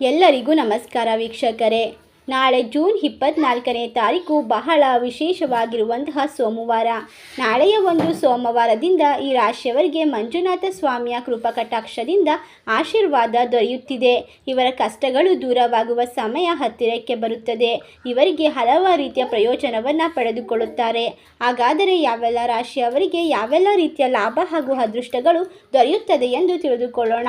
ಎಲ್ಲರಿಗೂ ನಮಸ್ಕಾರ ವೀಕ್ಷಕರೇ. ನಾಳೆ ಜೂನ್ ಇಪ್ಪತ್ನಾಲ್ಕನೇ ತಾರೀಕು ಬಹಳ ವಿಶೇಷವಾಗಿರುವಂತಹ ಸೋಮವಾರ. ನಾಳೆಯ ಒಂದು ಸೋಮವಾರದಿಂದ ಈ ರಾಶಿಯವರಿಗೆ ಮಂಜುನಾಥ ಸ್ವಾಮಿಯ ಕೃಪಕಟಾಕ್ಷದಿಂದ ಆಶೀರ್ವಾದ ದೊರೆಯುತ್ತಿದೆ. ಇವರ ಕಷ್ಟಗಳು ದೂರವಾಗುವ ಸಮಯ ಹತ್ತಿರಕ್ಕೆ ಬರುತ್ತದೆ. ಇವರಿಗೆ ಹಲವಾರು ರೀತಿಯ ಪ್ರಯೋಜನವನ್ನು ಪಡೆದುಕೊಳ್ಳುತ್ತಾರೆ. ಹಾಗಾದರೆ ಯಾವೆಲ್ಲ ರಾಶಿಯವರಿಗೆ ಯಾವೆಲ್ಲ ರೀತಿಯ ಲಾಭ ಹಾಗೂ ಅದೃಷ್ಟಗಳು ದೊರೆಯುತ್ತದೆ ಎಂದು ತಿಳಿದುಕೊಳ್ಳೋಣ.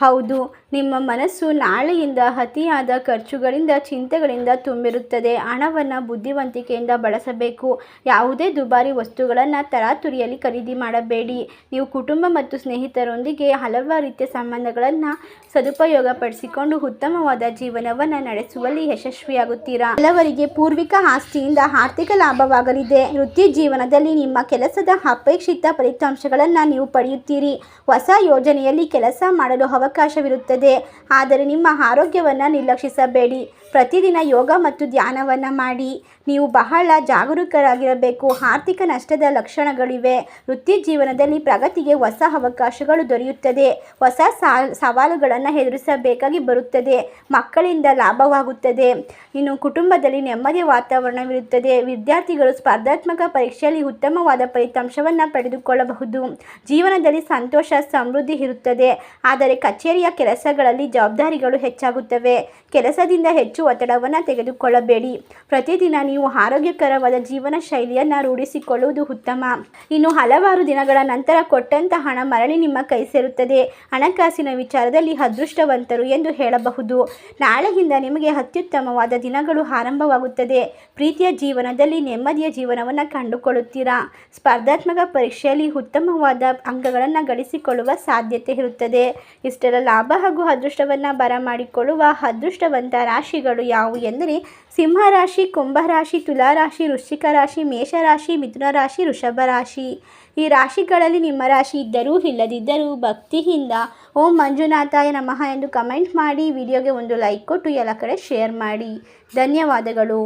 ಹೌದು, ನಿಮ್ಮ ಮನಸ್ಸು ನಾಳೆಯಿಂದ ಅತಿಯಾದ ಖರ್ಚುಗಳಿಂದ, ಚಿಂತೆಗಳಿಂದ ತುಂಬಿರುತ್ತದೆ. ಹಣವನ್ನು ಬುದ್ಧಿವಂತಿಕೆಯಿಂದ ಬಳಸಬೇಕು. ಯಾವುದೇ ದುಬಾರಿ ವಸ್ತುಗಳನ್ನು ತರಾತುರಿಯಲ್ಲಿ ಖರೀದಿ ಮಾಡಬೇಡಿ. ನೀವು ಕುಟುಂಬ ಮತ್ತು ಸ್ನೇಹಿತರೊಂದಿಗೆ ಹಲವಾರು ರೀತಿಯ ಸಂಬಂಧಗಳನ್ನು ಸದುಪಯೋಗಪಡಿಸಿಕೊಂಡು ಉತ್ತಮವಾದ ಜೀವನವನ್ನು ನಡೆಸುವಲ್ಲಿ ಯಶಸ್ವಿಯಾಗುತ್ತೀರಾ? ಹಲವರಿಗೆ ಪೂರ್ವಿಕ ಆಸ್ತಿಯಿಂದ ಆರ್ಥಿಕ ಲಾಭವಾಗಲಿದೆ. ವೃತ್ತಿ ಜೀವನದಲ್ಲಿ ನಿಮ್ಮ ಕೆಲಸದ ಅಪೇಕ್ಷಿತ ಫಲಿತಾಂಶಗಳನ್ನು ನೀವು ಪಡೆಯುತ್ತೀರಿ. ಹೊಸ ಯೋಜನೆಯಲ್ಲಿ ಕೆಲಸ ಮಾಡಲು ಅವಕಾಶವಿರುತ್ತದೆ. ಆದರೆ ನಿಮ್ಮ ಆರೋಗ್ಯವನ್ನು ನಿರ್ಲಕ್ಷಿಸಬೇಡಿ. ಪ್ರತಿದಿನ ಯೋಗ ಮತ್ತು ಧ್ಯಾನವನ್ನು ಮಾಡಿ ನೀವು ಬಹಳ ಜಾಗರೂಕರಾಗಿರಬೇಕು. ಆರ್ಥಿಕ ನಷ್ಟದ ಲಕ್ಷಣಗಳಿವೆ. ವೃತ್ತಿ ಜೀವನದಲ್ಲಿ ಪ್ರಗತಿಗೆ ಹೊಸ ಅವಕಾಶಗಳು ದೊರೆಯುತ್ತದೆ. ಹೊಸ ಸವಾಲುಗಳನ್ನು ಎದುರಿಸಬೇಕಾಗಿ ಬರುತ್ತದೆ. ಮಕ್ಕಳಿಂದ ಲಾಭವಾಗುತ್ತದೆ. ಇನ್ನು ಕುಟುಂಬದಲ್ಲಿ ನೆಮ್ಮದಿಯ ವಾತಾವರಣವಿರುತ್ತದೆ. ವಿದ್ಯಾರ್ಥಿಗಳು ಸ್ಪರ್ಧಾತ್ಮಕ ಪರೀಕ್ಷೆಯಲ್ಲಿ ಉತ್ತಮವಾದ ಫಲಿತಾಂಶವನ್ನು ಪಡೆದುಕೊಳ್ಳಬಹುದು. ಜೀವನದಲ್ಲಿ ಸಂತೋಷ, ಸಮೃದ್ಧಿ ಇರುತ್ತದೆ. ಆದರೆ ಕಚೇರಿಯ ಕೆಲಸಗಳಲ್ಲಿ ಜವಾಬ್ದಾರಿಗಳು ಹೆಚ್ಚಾಗುತ್ತವೆ. ಕೆಲಸದಿಂದ ಹೆಚ್ಚು ಒತ್ತಡವನ್ನು ತೆಗೆದುಕೊಳ್ಳಬೇಡಿ. ಪ್ರತಿದಿನ ನೀವು ಆರೋಗ್ಯಕರವಾದ ಜೀವನ ಶೈಲಿಯನ್ನು ರೂಢಿಸಿಕೊಳ್ಳುವುದು ಉತ್ತಮ. ಇನ್ನು ಹಲವಾರು ದಿನಗಳ ನಂತರ ಕೊಟ್ಟಂತ ಹಣ ಮರಳಿ ನಿಮ್ಮ ಕೈ ಸೇರುತ್ತದೆ. ಹಣಕಾಸಿನ ವಿಚಾರದಲ್ಲಿ ಅದೃಷ್ಟವಂತರು ಎಂದು ಹೇಳಬಹುದು. ನಾಳೆಯಿಂದ ನಿಮಗೆ ಅತ್ಯುತ್ತಮವಾದ ದಿನಗಳು ಆರಂಭವಾಗುತ್ತದೆ. ಪ್ರೀತಿಯ ಜೀವನದಲ್ಲಿ ನೆಮ್ಮದಿಯ ಜೀವನವನ್ನು ಕಂಡುಕೊಳ್ಳುತ್ತೀರಾ? ಸ್ಪರ್ಧಾತ್ಮಕ ಪರೀಕ್ಷೆಯಲ್ಲಿ ಉತ್ತಮವಾದ ಅಂಗಗಳನ್ನು ಗಳಿಸಿಕೊಳ್ಳುವ ಸಾಧ್ಯತೆ ಇರುತ್ತದೆ. ಇಷ್ಟರ ಲಾಭ ಹಾಗೂ ಅದೃಷ್ಟವನ್ನು ಬರಮಾಡಿಕೊಳ್ಳುವ ಅದೃಷ್ಟವಂತ ರಾಶಿಗಳು ಯಾವುವು ಎಂದರೆ ಸಿಂಹರಾಶಿ ಕುಂಭರಾಶಿ ತುಲಾರಾಶಿ ವೃಶ್ಚಿಕ ರಾಶಿ ಮೇಷರಾಶಿ ಮಿಥುನ ರಾಶಿ, ವೃಷಭ ರಾಶಿ. ಈ ರಾಶಿಗಳಲ್ಲಿ ನಿಮ್ಮ ರಾಶಿ ಇದ್ದರೂ ಇಲ್ಲದಿದ್ದರೂ ಭಕ್ತಿಯಿಂದ ಓಂ ಮಂಜುನಾಥಾಯ ನಮಃ ಎಂದು ಕಮೆಂಟ್ ಮಾಡಿ. ವಿಡಿಯೋಗೆ ಒಂದು ಲೈಕ್ ಕೊಟ್ಟು ಎಲ್ಲ ಕಡೆ ಶೇರ್ ಮಾಡಿ. ಧನ್ಯವಾದಗಳು.